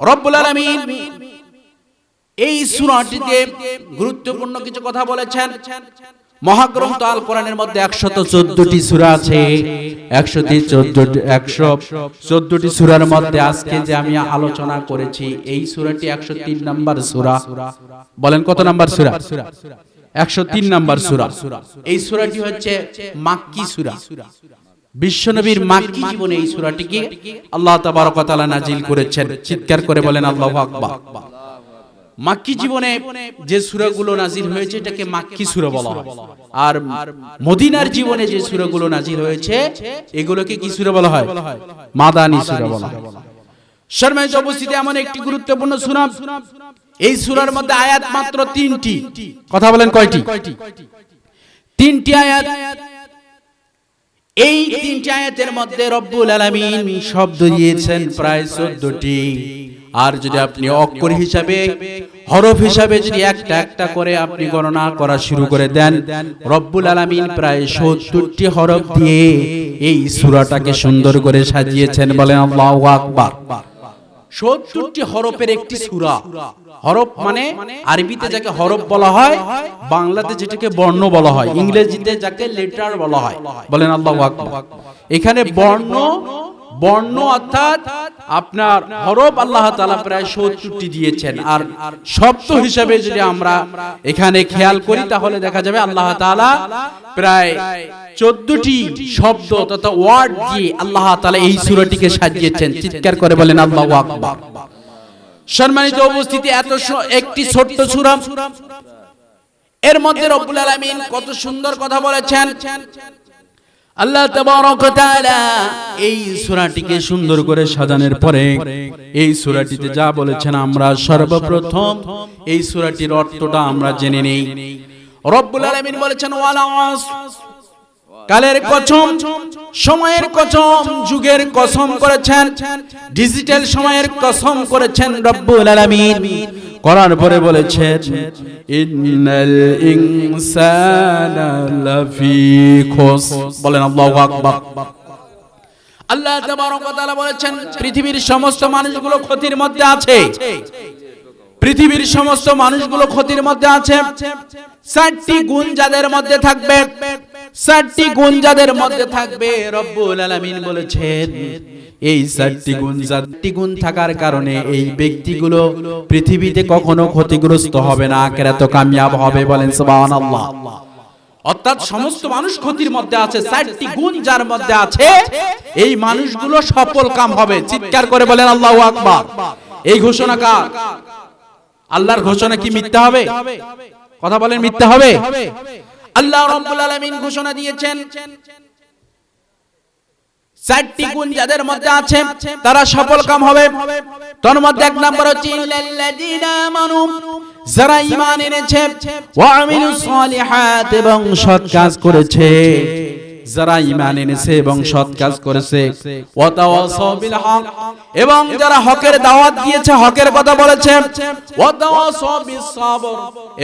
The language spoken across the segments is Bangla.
রব্বুল আলামিন এই সূরাটিতে গুরুত্বপূর্ণ কিছু কথা বলেছেন। মহাগ্রন্থ আল কোরআনের মধ্যে একশত চোদ্দটি সূরা আছে। একশোটি চোদ্দটি একশো চোদ্দটি সূরার মধ্যে আজকে যে আমি আলোচনা করেছি, এই সূরাটি একশো তিন নম্বর সূরা। বলেন কত নাম্বার সূরা? একশো তিন নম্বর সূরা। এই সূরাটি হচ্ছে মাক্কি সূরা। বিশ্বনবীর মাক্কি জীবনে এই সূরাটিকে আল্লাহ তাবারক তাআলা নাজিল করেছেন। চিৎকার করে বলেন আল্লাহু আকবার। মাক্কি জীবনে যে সূরাগুলো নাজিল হয়েছে এটাকে মাক্কি সূরা বলা হয়? আর মদিনার জীবনে যে সূরাগুলো নাজিল হয়েছে এগুলোকে কি সূরা বলা হয়? মাদানী সূরা বলা হয়। শর্মায় উপস্থিতি এমন একটি গুরুত্বপূর্ণ সূরা এই সূরার মধ্যে আয়াত মাত্র তিনটি। কথা বলেন কয়টি? তিনটি আয়াত। এই তিনটি আয়াতের মধ্যে রব্বুল আলামিন শব্দ দিয়েছেন প্রায় চোদ্দটি। আর যদি আপনি অক্ষর হিসাবে, হরফ হিসাবে যদি একটা একটা করে আপনি গণনা করা শুরু করে দেন, রব্বুল আলামিন প্রায় সত্তরটি হরফ দিয়ে এই সূরাটাকে সুন্দর করে সাজিয়েছেন বলেন আল্লাহু আকবার। সত্তরটি হরফের একটি সুরা। হরফ মানে আরবিতে যাকে হরফ বলা হয় বাংলাতে যেটাকে বর্ণ বলা হয় ইংরেজিতে যাকে লেটার বলা হয়। বলেন আল্লাহ এখানে বর্ণ বর্ণ অর্থাৎ আপনার হরফ আল্লাহ তাআলা প্রায় সত্তরটি দিয়েছেন। আর শব্দ হিসাবে যদি আমরা এখানে খেয়াল করি, তাহলে দেখা যাবে আল্লাহ তাআলা প্রায় চোদ্দটি শব্দ তথা ওয়ার্ড দিয়ে আল্লাহ তাআলা এই সূরাটিকে সাজিয়েছেন। চিৎকার করে বলেন, আল্লাহু আকবার। সম্মানিত উপস্থিতি, এত একটি ছোট্ট সূরা। এর মধ্যে রব্বুল আলামিন কত সুন্দর কথা বলেছেন। আল্লাহ এই সূরাটিকে সুন্দর করে সাজানোর পরে এই সূরাটিতে যা বলেছেন আমরা সর্বপ্রথম এই সূরাটির অর্থটা আমরা জেনে নেই। রব্বুল আলামিন বলেছেন, ওয়ালা কালের কসম, সময়ের কসম, যুগের কসম করেছেন ডিজিটাল সময়ের কসম করেছেন রব্বুল আলামিন। করার পরে বলেছেন, ইন্নাল ইনসানা লাফি খুস। বলেন, আল্লাহু আকবার। আল্লাহ তাবারক ওয়া তাআলা বলেছেন, পৃথিবীর সমস্ত মানুষগুলো ক্ষতির মধ্যে আছে। পৃথিবীর সমস্ত মানুষগুলো ক্ষতির মধ্যে আছে। চারটি গুণ যাদের মধ্যে থাকবে চারটি গুণ যাদের মধ্যে থাকবে রব্বুল আলামিন বলেছেন এই চারটি গুণ চারটি গুণ থাকার কারণে এই ব্যক্তিগুলো পৃথিবীতে কখনো ক্ষতিগ্রস্ত হবে না। আখেরাতে কামিয়াব হবে বলেন সুবহানাল্লাহ। অর্থাৎ সমস্ত মানুষ ক্ষতির মধ্যে আছে চারটি গুণ যার মধ্যে আছে এই মানুষগুলো সফল কাম হবে। চিৎকার করে বলেন আল্লাহু আকবার। এই ঘোষণা কার? আল্লাহর ঘোষণা কি মিথ্যা হবে? কথা বলেন মিথ্যা হবে। আল্লাহ রব্বুল আলামিন ঘোষণা দিয়েছেন, চারটি গুণ যাদের মধ্যে আছে, তারা সফল কাম হবে। তার মধ্যে এক নম্বর হচ্ছে যারা ঈমান এনেছে, ওয়া আমিলুস সালিহাত এবং সৎ কাজ করেছে। যারা ঈমান এনেছে এবং সৎ কাজ করেছে এবং যারা হকের দাওয়াত দিয়েছে, হকের কথা বলেছে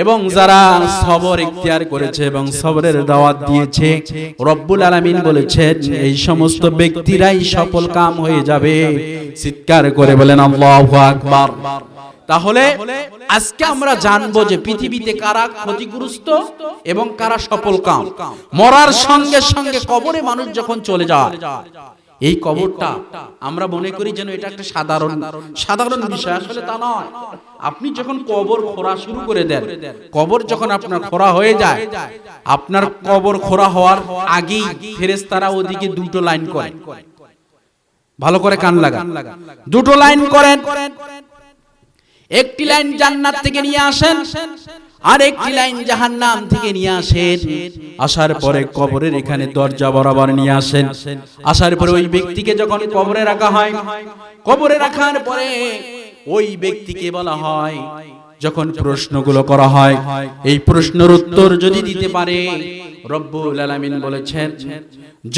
এবং যারা সবর ইখতিয়ার করেছে এবং সবরের দাওয়াত দিয়েছে, রব্বুল আলামিন বলেছেন, এই সমস্ত ব্যক্তিরাই সফল কাম হয়ে যাবে। চিৎকার করে বলেন, আল্লাহু আকবার। তাহলে আজকে আমরা জানব যে পৃথিবীতে কারা ক্ষতিগ্রস্ত এবং কারা সফল কাম। মরার সঙ্গে সঙ্গে কবরে মানুষ যখন চলে যায়। এই কবরটা আমরা মনে করি যেন এটা একটা সাধারণ সাধারণ বিষয়। আসলে তা নয়। আপনি যখন কবর খোঁড়া শুরু করে দেন কবর যখন আপনার খোঁড়া হয়ে যায় আপনার কবর খোঁড়া হওয়ার আগেই ফেরেশতারা ওদিকে দুটো লাইন করে। ভালো করে কান লাগা। দুটো লাইন করেন। একটি লাইন জান্নাত থেকে নিয়ে আসেন আর একটি লাইন জাহান্নাম থেকে নিয়ে আসেন। আসার পরে কবরের এখানে দরজা বরাবর নিয়ে আসেন। আসার পরে ওই ব্যক্তিকে যখন কবরে রাখা হয়, কবরে রাখার পরে ওই ব্যক্তিকে বলা হয় যখন প্রশ্নগুলো করা হয়, এই প্রশ্নের উত্তর যদি দিতে পারে, রব্বুল আলামিন বলেছেন,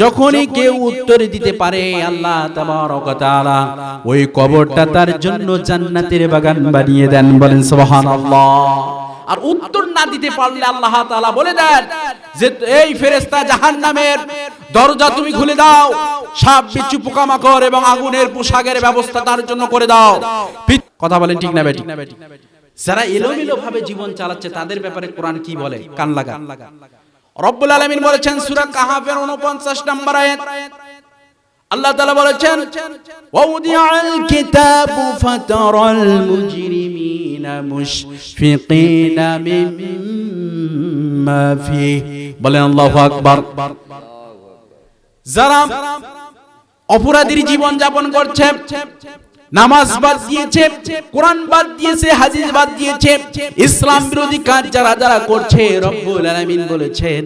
যখনই কেউ উত্তর দিতে পারে, আল্লাহ তাআলা ওই কবরটা তার জন্য জান্নাতের বাগান বানিয়ে দেন। বলেন, সুবহানাল্লাহ। আর উত্তর না দিতে পারলে আল্লাহ তাআলা বলে দেন যে, এই ফেরেশতা জাহান্নামের দরজা তুমি খুলে দাও, সাপ বিচ্ছু পোকামাকড় এবং আগুনের পোশাকের ব্যবস্থা তার জন্য করে দাও। কথা বলেন ঠিক না বেটি যারা এলোমেলো ভাবে জীবন চালাচ্ছে তাদের ব্যাপারে কোরআন কি বলে? কান লাগা। রব্বুল আলামিন বলেছেন সূরা কাহাফের 49 নম্বর আয়াত। আল্লাহ তাআলা বলেছেন ওয়াউদিআল কিতাবু ফাতারাল মুজরিমিনা মুশফিকিনা মিম্মা ফিহি। বলেন আল্লাহু আকবার। যারা অপরাধীর জীবন যাপন করছে নামাজ বাদ দিয়েছে, কোরআন বাদ দিয়েছে, হাদিস বাদ দিয়েছে, ইসলাম বিরোধী কাজ যারা যারা করছে, রব্বুল আলামিন বলেছেন।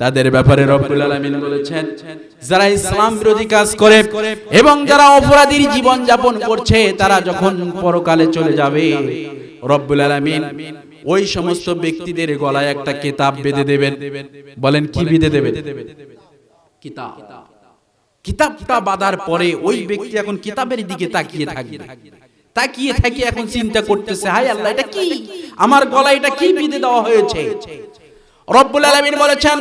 তাদের ব্যাপারে রব্বুল আলামিন বলেছেন, যারা ইসলাম বিরোধী কাজ করে এবং যারা অপরাধীর জীবন যাপন করছে, তারা যখন পরকালে চলে যাবে, রব্বুল আলামিন ওই সমস্ত ব্যক্তিদের গলায় একটা কিতাব বেঁধে দেবেন। বলেন কি বেঁধে দেবেন? কিতাব। কিতাবটা বাঁধার পরে ওই ব্যক্তি এখন কিতাবের দিকে তাকিয়ে থাকবে। তাকিয়ে থাকি এখন চিন্তা করতেছে হাই আল্লাহ, এটা কি? আমার গলায় এটা কি বিধে দেওয়া হয়েছে? রব্বুল আলামিন বলেছেন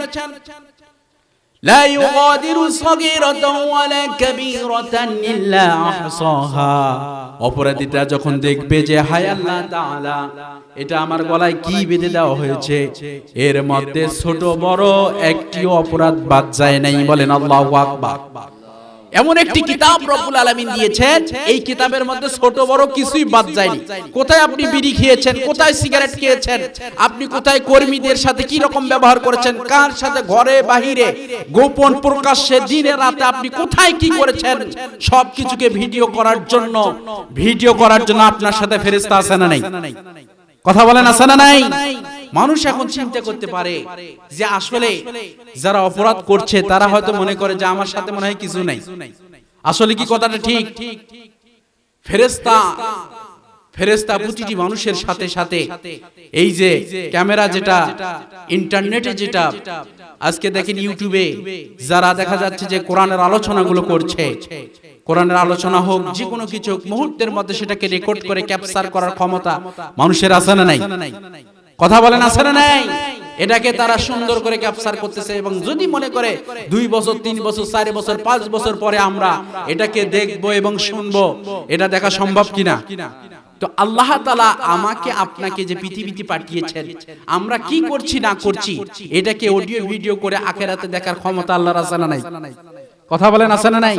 لا يغادر صغيرة ولا كبيرة إلا أحصاها অপরাধীটা যখন দেখবে যে হায় আল্লাহ তাআলা এটা আমার গলায় কি বেঁধে দেওয়া হয়েছে এর মধ্যে ছোট বড় একটি অপরাধ বাদ যায় নাই বলেন আল্লাহু আকবার এমন একটি কিতাব রব্বুল আলামিন দিয়েছেন এই কিতাবের মধ্যে ছোট বড় কিছুই বাদ যায়নি। কোথায় আপনি বিড়ি খেয়েছেন কোথায় সিগারেট খেয়েছেন আপনি কোথায় কর্মীদের সাথে কি রকম ব্যবহার করেছেন কার সাথে ঘরে বাহিরে গোপন প্রকাশ্যে দিনে রাতে আপনি কোথায় কি করেছেন সব কিছুকে ভিডিও করার জন্য। ভিডিও করার জন্য আপনার সাথে ফেরেশতা আছে না নাই। কথা বলেন আছে না নাই। মানুষ এখন চিন্তা করতে পারে যে আসলে যারা অপরাধ করছে, তারা হয়তো মনে করে যে আমার সাথে মনে হয় কিছু নাই। আসলে কি কথাটা ঠিক? ফেরেস্তা ফেরেস্তা প্রতিটি মানুষের সাথে সাথে এই যে ক্যামেরা যেটা, ইন্টারনেটে যেটা, আজকে দেখেন ইউটিউবে যারা দেখা যাচ্ছে যে কোরআনের আলোচনাগুলো করছে, কোরআনের আলোচনা হোক, যে কোনো কিছু মুহূর্তের মধ্যে সেটাকে রেকর্ড করে ক্যাপচার করার ক্ষমতা মানুষের আছে না নাই? কথা বলেন, আছে না নাই? এটাকে তারা সুন্দর করে ক্যাপচার করতেছে এবং যদি মনে করে দুই বছর, তিন বছর, চার বছর, পাঁচ বছর পরে আমরা এটাকে দেখব এবং শুনব, এটা দেখা সম্ভব কিনা? তো আল্লাহ তালা আমাকে আপনাকে যে পৃথিবীতে পাঠিয়েছেন, আমরা কি করছি, না করছি, এটাকে অডিও ভিডিও করে আখেরাতে দেখার ক্ষমতা আল্লাহর আছে নাই? কথা বলেন, আছে না নাই?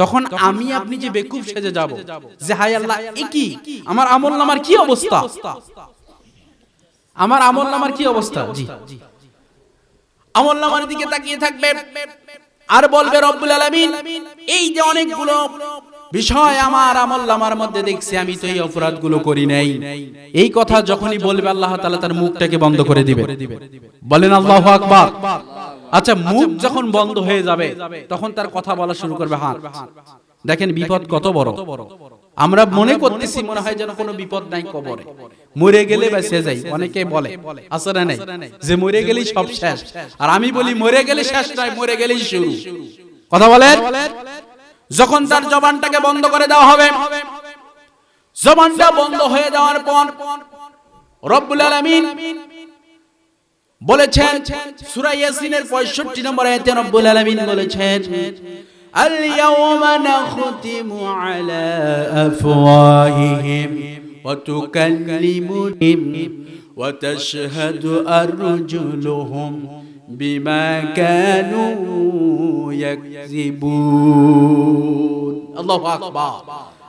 তখন আমি আপনি যে বেকুব সেজে যাব, যে হাই আল্লাহ, এ কি? আমার আমল নামার কি অবস্থা? আমার আমল নামার কি অবস্থা? জি। আমল নামার দিকে তাকিয়ে থাকবে আর বলবে রব্বুল আলামিন, এই যে অনেকগুলো বিষয় আমার আমল নামার মধ্যে দেখছি, আমি তো এই অপরাধগুলো করি নাই। এই কথা যখনই বলবে, আল্লাহ তাআলা তার মুখটাকে বন্ধ করে দিবে। বলেন, আল্লাহু আকবার। আচ্ছা মুখ যখন বন্ধ হয়ে যাবে, তখন তার কথা বলা শুরু করবে হাত। দেখেন, বিপদ কত বড়। আমরা মনে করতেছি, মনে হয় যেন কোনো বিপদ নাই কবরে। মরে গেলে বেঁচে যাই অনেকে বলে আসলে নাই যে মরে গেলেই সব শেষ। আর আমি বলি মরে গেলে শেষ নয় মরে গেলেই শুরু। কথা বলে যখন তার জবানটাকে বন্ধ করে দেওয়া হবে জবানটা বন্ধ হয়ে যাওয়ার পর রব্বুল আলামিন বলেছেন সূরা ইয়াসিনের 65 নম্বর আয়াতে রব্বুল আলামিন বলেছেন আল ইয়াওমা নাখতিমু আলা আফওয়াহিহিম। وتكلمهم وتشهد أرجلهم بما كانوا يكذبون. الله أكبر.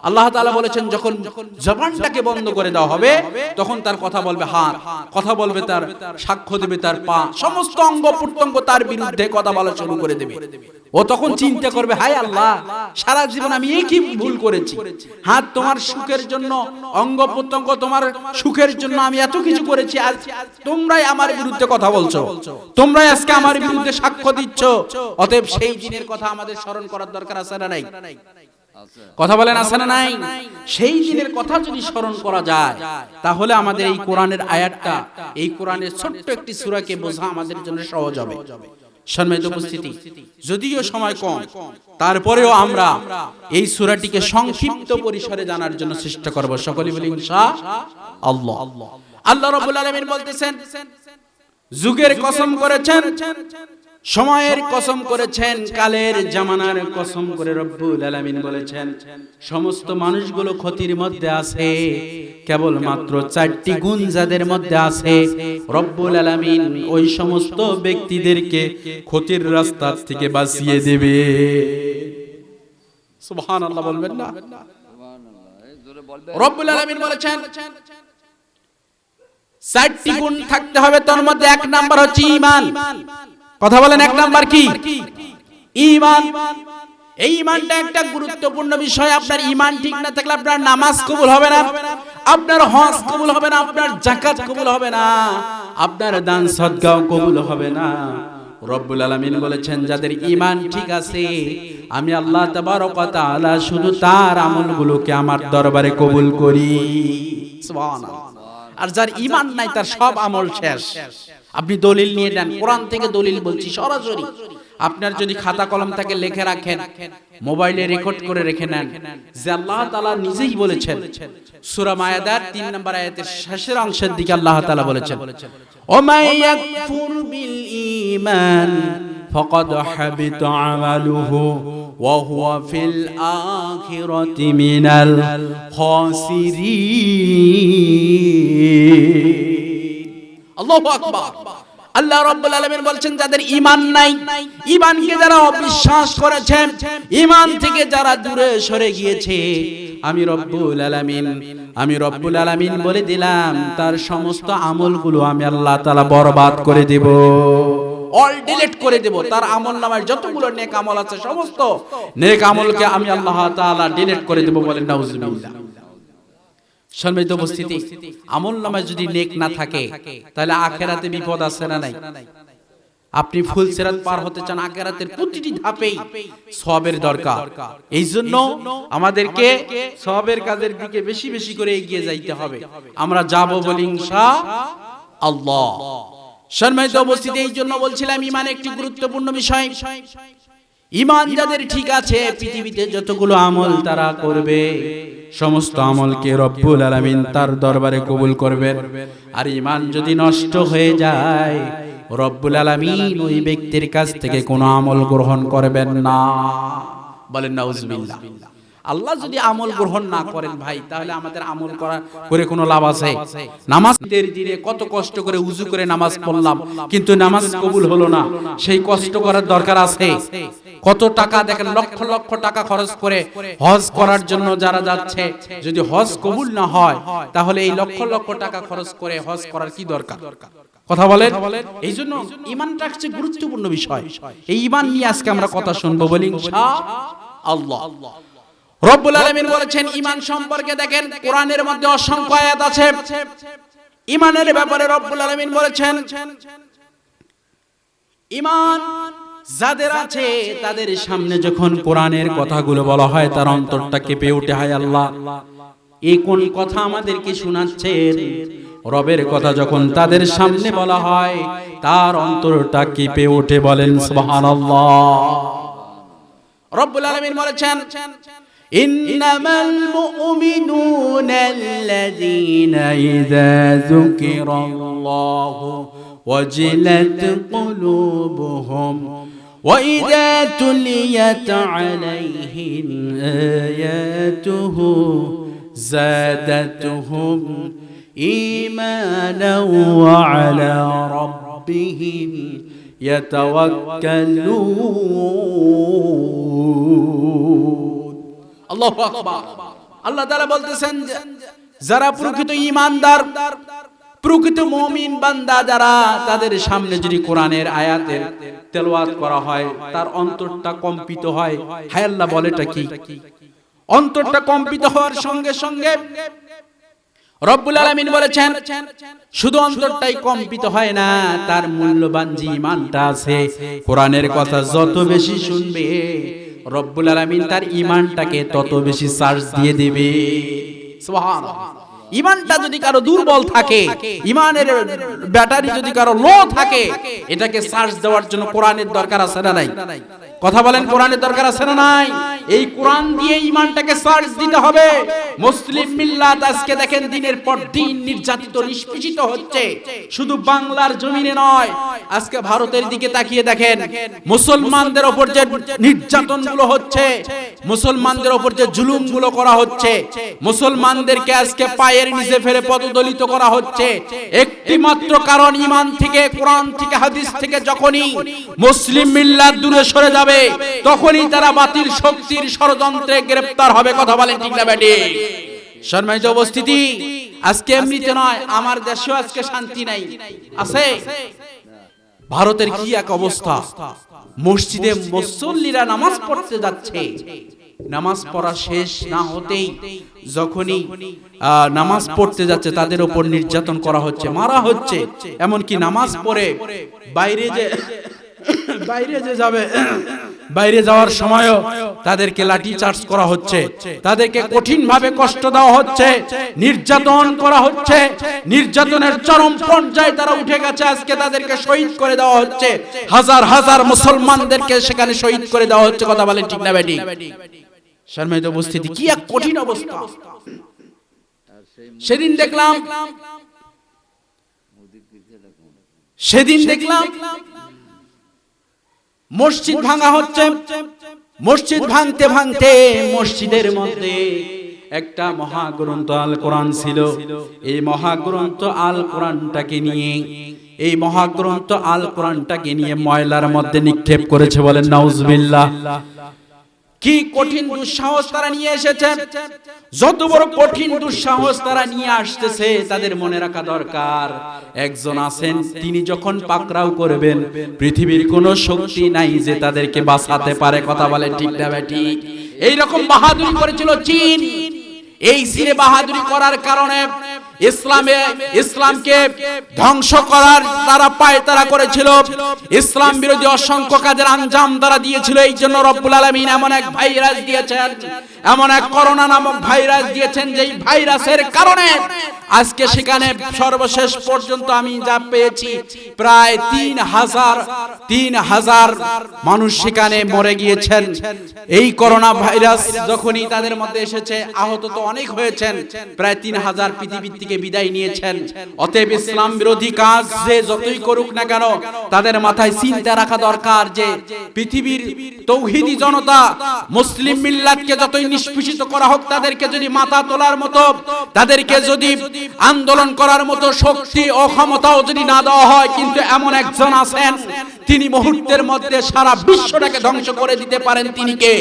আল্লাহ তাআলা বলেছেন, যখন জবানটাকে বন্ধ করে দেওয়া হবে, তখন তার কথা বলবে হাত, কথা বলবে তার সাক্ষ্য দেবে তার পা, সমস্ত অঙ্গ প্রত্যঙ্গ তার বিরুদ্ধে কথা বলা শুরু করে দেবে। ও তখন চিন্তা করবে, হায় আল্লাহ, সারা জীবন আমি এই কি ভুল করেছি। হাত তোমার সুখের জন্য, অঙ্গ প্রত্যঙ্গ তোমার সুখের জন্য আমি এত কিছু করেছি, আজ তোমরাই আমার বিরুদ্ধে কথা বলছো। তোমরাই আজকে আমার বিরুদ্ধে সাক্ষ্য দিচ্ছ। অতএব সেই দিনের কথা আমাদের স্মরণ করার দরকার আছে না নাই? কথা বলেন আছে না নাই? সেই দিনের কথা যদি স্মরণ করা যায়, তাহলে আমাদের এই কোরআনের আয়াতটা, এই কোরআনের ছোট্ট একটি সূরাকে বোঝা আমাদের জন্য সহজ হবে। সম্মানিত উপস্থিতি, যদিও সময় কম, তারপরেও আমরা এই সূরাটিকে সংক্ষিপ্ত পরিসরে জানার জন্য চেষ্টা করব। সকলে বলি ইনশাআল্লাহ। আল্লাহ রাব্বুল আলামিন বলতেছেন, যুগের কসম করেছেন সময়ের কসম করেছেন, কালের জামানার কসম করে রব্বুল আলামিন বলেছেন, সমস্ত মানুষগুলো ক্ষতির মধ্যে আছে কেবল মাত্র চারটি গুণ যাদের মধ্যে আছে, রব্বুল আলামিন ওই সমস্ত ব্যক্তিদেরকে ক্ষতির রাস্তা থেকে বাঁচিয়ে দেবে। সুবহানাল্লাহ বলবেন না? রব্বুল আলামিন বলেছেন, চারটি গুণ থাকতে হবে, তার মধ্যে এক নাম্বার হচ্ছে ঈমান। কথা বলেন এক নাম্বার কি? ঈমান। এই ঈমানটা একটা গুরুত্বপূর্ণ বিষয়। আপনার ঈমান ঠিক না থাকলে আপনার নামাজ কবুল হবে না। আপনার হজ কবুল হবে না। আপনার যাকাত কবুল হবে না। আপনার দান সদকাও কবুল হবে না। রব্বুল আলামিন বলেছেন যাদের ইমান ঠিক আছে আমি আল্লাহ তাবারক ওয়া তাআলা শুধু তার আমলগুলোকে আমার দরবারে কবুল করি। সুবহানাল্লাহ। আর যার ইমান নাই তার সব আমল শেষ। আপনি দলিল নিয়ে নেন। কোরআন থেকে দলিল বলছি সরাসরি। আপনার যদি খাতা কলম থাকে লেখে রাখেন মোবাইলে রেকর্ড করে রেখে নেন। যে আল্লাহ তাআলা নিজেই বলেছেন সূরা মায়াদার 3 নম্বর আয়াতের শেষের অংশের দিকে আল্লাহ তাআলা বলেছেন। ও মায়াকফুর বিল ঈমান ফাকাদ হাবিত আমালুহু ওয়া হুয়া ফিল আখিরাতি মিনাল খাসিরিন। আল্লাহ রব্বুল আলামিন বলছেন, যাদের ঈমান নাই, ঈমানকে যারা অবিশ্বাস করেছে, ঈমান থেকে যারা দূরে সরে গিয়েছে, আমি রব্বুল আলামিন, আমি রব্বুল আলামিন বলে দিলাম, তার সমস্ত আমলগুলো আমি আল্লাহ তাআলা বরবাদ করে দেব। অল ডিলিট করে দেব। তার আমল নামার যতগুলো নেক আমল আছে, সমস্ত নেক আমলকে আমি আল্লাহ তাআলা ডিলিট করে দেব বলেন নাউজুবিল্লাহ। সম্মিলিত উপস্থিতি। আমল নামায় যদি নেক না থাকে তাহলে আখেরাতে বিপদ আছে না নাই? আপনি ফুল সেরাত পার হতে চান আখেরাতের প্রতিটি ধাপেই সবের দরকার। এই জন্য আমাদেরকে সবের কাজের দিকে বেশি বেশি করে এগিয়ে যাইতে হবে। আমরা যাব বলি ইনশা আল্লাহ। সম্মানিত উপস্থিতি এই জন্য বলছিলাম ইমান একটি গুরুত্বপূর্ণ বিষয়। ইমান যাদের ঠিক আছে পৃথিবীতে যতগুলো আমল তারা করবে। সমস্ত আমলকে রব্বুল আলমিন তার দরবারে কবুল করবেন। আর ইমান যদি নষ্ট হয়ে যায়, রব্বুল আলমিন ওই ব্যক্তির কাছ থেকে কোনো আমল গ্রহণ করবেন না। বলেন, নাউজুবিল্লাহ। আল্লাহ যদি আমল গ্রহণ না করেন ভাই তাহলে আমাদের আমল করা করে কোনো লাভ আছে? নামাজদের দিনে কত কষ্ট করে উজু করে নামাজ পড়লাম কিন্তু নামাজ কবুল হলো না। সেই কষ্ট করার দরকার আছে। কত টাকা দেখেন? লক্ষ লক্ষ টাকা খরচ করে হজ করার জন্য যারা যাচ্ছে যদি হজ কবুল না হয় তাহলে এই লক্ষ লক্ষ টাকা খরচ করে হজ করার কি দরকার? কথা বলেন? এই জন্য ইমানটা হচ্ছে গুরুত্বপূর্ণ বিষয়। এই ইমান নিয়ে আজকে আমরা কথা শুনব বলি ইনশাআল্লাহ রব্বুল আলামিন বলেছেন, ঈমান সম্পর্কে দেখেন, কোরআনের মধ্যে অসংখ্য আয়াত আছে। ঈমানের ব্যাপারে রব্বুল আলামিন বলেছেন, ঈমান যাদের আছে, তাদের সামনে যখন কোরআনের কথাগুলো বলা হয়, তার অন্তরটা কেঁপে ওঠে, হায় আল্লাহ। এই কোন কথা আমাদেরকে শোনাচ্ছেন? রবের কথা যখন তাদের সামনে বলা হয়, তার অন্তরটা কেঁপে ওঠে বলেন, সুবহানাল্লাহ। রব্বুল আলামিন বলেছেন إنما المؤمنون الذين إذا ذكر الله وجلت قلوبهم وإذا تليت عليهم آياته زادتهم إيمانا وعلى ربهم يتوكلون. আল্লাহ আল্লাহ তাআলা বলতেছেন যারা প্রকৃত ঈমানদার, প্রকৃত মুমিন বান্দা যারা, তাদের সামনে যদি কোরআনের আয়াতের তেলাওয়াত করা হয়, তার অন্তরটা কম্পিত হয়। হায় আল্লাহ, বলেটা কি? অন্তরটা কম্পিত হওয়ার সঙ্গে সঙ্গে রব্বুল আলামিন বলেছেন, শুধু অন্তরটাই কম্পিত হয় না, তার মূল্যবান যে ঈমানটা আছে, কোরআনের কথা যত বেশি শুনবে রব্বুল আলমিন তার ইমানটাকে তত বেশি চার্জ দিয়ে দেবে। ইমানটা যদি কারও দুর্বল থাকে ইমানের ব্যাটারি যদি কারও লো থাকে, এটাকে চার্জ দেওয়ার জন্য কোরআনের দরকার আছে না নাই? কথা বলেন, কোরআনের দরকার আছে না নাই? এই কোরআন দিয়ে ইমানটাকে সার্চ দিতে হবে। মুসলিম মিল্লাত আজকে দেখেন দিনের পর দিন নির্যাতিত, নিষ্পেষিত হচ্ছে। শুধু বাংলার জমিনে নয়, আজকে ভারতের দিকে তাকিয়ে দেখেন, মুসলমানদের ওপর যে নির্যাতনগুলো হচ্ছে, মুসলমানদের ওপর যে জুলুমগুলো করা হচ্ছে, মুসলমানদেরকে আজকে পায়ের নিচে ফেলে পদদলিত করা হচ্ছে। একটি মাত্র কারণ ইমান থেকে, কোরআন থেকে, হাদিস থেকে যখনই মুসলিম মিল্লাত দূরে সরে যাবে, তখনই তারা বাতিল শক্তির ষড়যন্ত্রে গ্রেফতার হবে কথা বলেন ঠিক না ব্যাটি? সম্মানিত উপস্থিতি, আজকে এমনিতে নয়, আমার দেশেও আজকে শান্তি নাই। আছে? ভারতের কি এক অবস্থা? মসজিদে মুসল্লিরা নামাজ পড়তে যাচ্ছে। নামাজ পড়া শেষ না হতেই যখনই নামাজ পড়তে যাচ্ছে, তাদের উপর নির্যাতন করা হচ্ছে, মারা হচ্ছে। এমনকি নামাজ পড়ে বাইরে যে বাইরে যে যাবে বাইরে যাওয়ার সময়ও তাদেরকে লাঠি চার্জ করা হচ্ছে। তাদেরকে কঠিন ভাবে কষ্ট দেওয়া হচ্ছে। নির্যাতন করা হচ্ছে। নির্যাতনের চরম পর্যায়ে তারা উঠে গেছে। আজকে তাদেরকে শহীদ করে দেওয়া হচ্ছে। হাজার হাজার মুসলমানদেরকে সেখানে শহীদ করে দেওয়া হচ্ছে। কথা বলেন ঠিক না বেটি সম্মানিত উপস্থিতি, কি এক কঠিন অবস্থা। সেদিন দেখলাম সেদিন দেখলাম মসজিদ ভাঙা হচ্ছে। মসজিদ ভাঙতে ভাঙতে মসজিদের মধ্যে একটা মহাগ্রন্থ আল কোরআন ছিল। এই মহাগ্রন্থ আল কোরআনটাকে নিয়ে, এই মহাগ্রন্থ আল কোরআনটাকে নিয়ে ময়লার মধ্যে নিক্ষেপ করেছে বলেন নাউজবিল্লাহ। কি কঠিন দুঃসাহস তারা নিয়ে এসেছে যত বড় কঠিন দুঃসাহস তারা নিয়ে আসতেছে, তাদের মনে রাখা দরকার। একজন আছেন, তিনি যখন পাকরাও করবেন, পৃথিবীর কোনো শক্তি নাই যে তাদেরকে বাঁচাতে পারে। কথা বলে ঠিক না ব্যাটি বাহাদুরি করেছিল চীন। এই সিরে বাহাদুরি করার কারণে ইসলামে ইসলামকে ধ্বংস করার তারা পায় তারা করেছিল। ইসলাম বিরোধী অসংখ্য কাজের আঞ্জাম তারা দিয়েছিল। এই জন্য রব্বুল আলমিন এমন এক ভাইরাস দিয়েছেন, এমন এক করোনা নামক ভাইরাস দিয়েছেন, যেই ভাইরাসের কারণে আজকে সেখানে সর্বশেষ পর্যন্ত আমি যা পেয়েছি, প্রায় তিন হাজার তিন হাজার মানুষ সেখানে মরে গিয়েছেন। এই করোনা ভাইরাস যখনই তাদের মধ্যে এসেছে, আহত তো অনেক হয়েছেন, প্রায় তিন হাজার পৃথিবীর থেকে বিদায় নিয়েছেন। অতএব ইসলাম বিরোধী কাজ যে যতই করুক না কেন, তাদের মাথায় চিন্তা রাখা দরকার যে পৃথিবীর তৌহিদি জনতা, মুসলিম মিল্লাতকে যতই নিষ্পেষিত করা হোক, তাদেরকে যদি মাথা তোলার মতো, তাদেরকে যদি আন্দোলন করার মতো শক্তি ও ক্ষমতাও যদি না দেওয়া হয়, কিন্তু এমন একজন আছেন, তিনি মুহূর্তের মধ্যে সারা বিশ্বটাকে ধ্বংস করে দিতে পারেন। তিনি কে?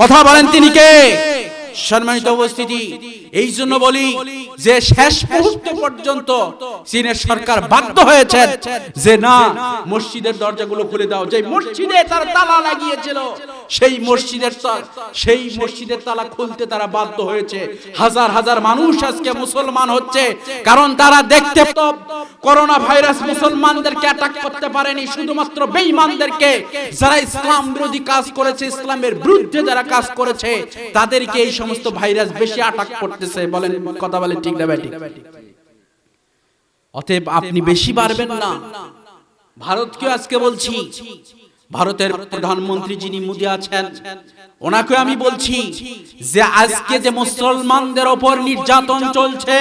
কথা বলেন তিনি কে? সম্মানিত উপস্থিতি, এই জন্য বলি যে শেষ মুহূর্ত পর্যন্ত চীনের সরকার বাধ্য হয়েছে যে না, মসজিদের দরজাগুলো খুলে দাও। যে মসজিদে তার তালা লাগিয়েছিল সেই মসজিদের সেই মসজিদের তালা খুলতে তারা বাধ্য হয়েছে। হাজার হাজার মানুষ আজকে মুসলমান হচ্ছে। কারণ তারা দেখতে করোনা ভাইরাস মুসলমানদেরকে অ্যাটাক করতে পারেনি, শুধুমাত্র বেঈমানদেরকে। যারা ইসলাম বিরোধী কাজ করেছে, ইসলামের বিরুদ্ধে যারা কাজ করেছে, তাদেরকে এই সমস্ত ভাইরাস বেশি অ্যাটাক করতেছে। বলেন, কথা বলেন ঠিক না ব্যাটি অতএব আপনি বেশি পারবেন না। ভারতকে আজকে বলছি ভারতের প্রধানমন্ত্রী যিনি মোদী আছেন ওনাকে আমি বলছি যে আজকে যে মুসলমানদের ওপর নির্যাতন চলছে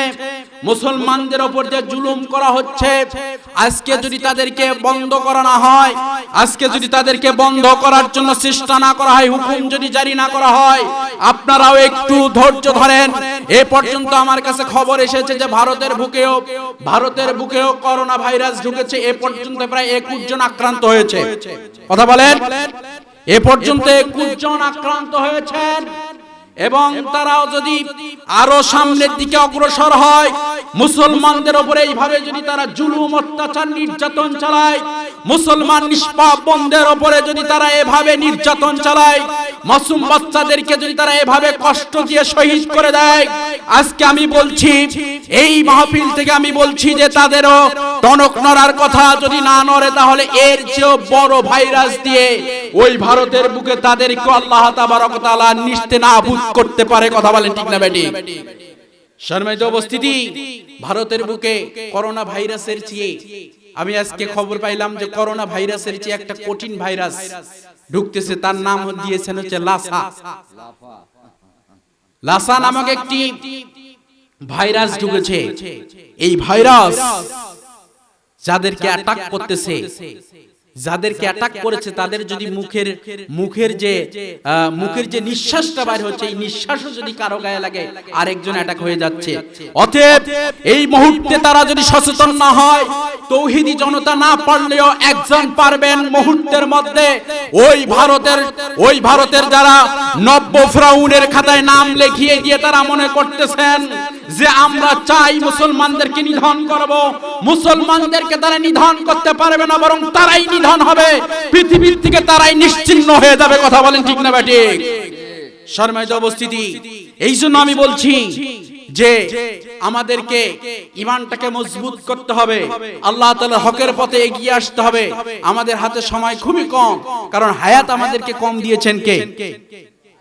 মুসলমানদের ওপর যে জুলুম করা হচ্ছে, আজকে যদি তাদেরকে বন্ধ করা না হয়, আজকে যদি তাদেরকে বন্ধ করার জন্য চেষ্টা না করা হয়, হুকুম যদি জারি না করা হয়, আপনারাও একটু ধৈর্য ধরেন। এ পর্যন্ত আমার কাছে খবর এসেছে যে ভারতের বুকেও ভারতের বুকেও করোনা ভাইরাস ঢুকেছে। এ পর্যন্ত প্রায় একুশ জন আক্রান্ত হয়েছে। কথা বলেন? এ পর্যন্ত একুশ জন আক্রান্ত হয়েছেন। এবং তারাও যদি আরও সামনের দিকে অগ্রসর হয়, মুসলমানদের উপরে এইভাবে যদি তারা জুলুম, অত্যাচার, নির্যাতন চালায়, মুসলমান নিষ্পাপ বন্ধের উপরে যদি তারা এভাবে নির্যাতন চালায়, মাসুম বাচ্চাদেরকে যদি তারা এভাবে কষ্ট দিয়ে শহীদ করে দেয়, আজকে আমি বলছি, এই মাহফিল থেকে আমি বলছি যে তাদেরও টনক নড়ার কথা যদি না নড়ে, তাহলে এর চেয়েও বড় ভাইরাস দিয়ে ওই ভারতের বুকে তাদেরকে আল্লাহ তাবারক তাআলা নিস্তে করতে পারে, কথা বলেন ঠিক না বেটি? সম্মানিত উপস্থিতি, ভারতের বুকে করোনা ভাইরাসের চেয়ে, আমি আজকে খবর পাইলাম যে করোনা ভাইরাসের চেয়ে একটা কঠিন ভাইরাস ঢুকতেছে, তার নাম দিয়েছেন হচ্ছে লাসা। লাসা নামক একটি ভাইরাস ঢুকেছে। এই ভাইরাস যাদেরকে অ্যাটাক করতেছে যাদেরকে অ্যাটাক করেছে তাদের যদি মুখের মুখের যে মুখের যে নিঃশ্বাসটা বাইর হচ্ছে এই নিঃশ্বাসও যদি কারও গায়ে লাগে আরেকজন অ্যাটাক হয়ে যাচ্ছে। অতএব এই মুহূর্তে তারা যদি সচেতন না হয় তৌহিদি জনতা না পারলেও একজন পারবেন মুহূর্তের মধ্যে। ওই ভারতের ওই ভারতের যারা নব্য ফ্রাউনের খাতায় নাম লিখিয়ে দিয়ে তারা মনে করতেছেন যে আমরা চাই মুসলমানদেরকে নিধন করব, মুসলমানদেরকে তারা নিধন করতে পারবে না, বরং তারাই নিধন হবে। পৃথিবীর থেকে তারাই নিশ্চিহ্ন হয়ে যাবে, কথা বলেন ঠিক না ব্যাটিক? শর্মায় উপস্থিতি এই জন্য আমি বলছি যে আমাদেরকে ইমানটাকে মজবুত করতে হবে। আল্লাহ তাআলার হকের পথে এগিয়ে আসতে হবে। আমাদের হাতে সময় খুবই কম, কারণ হায়াত আমাদেরকে কম দিয়েছেন কে?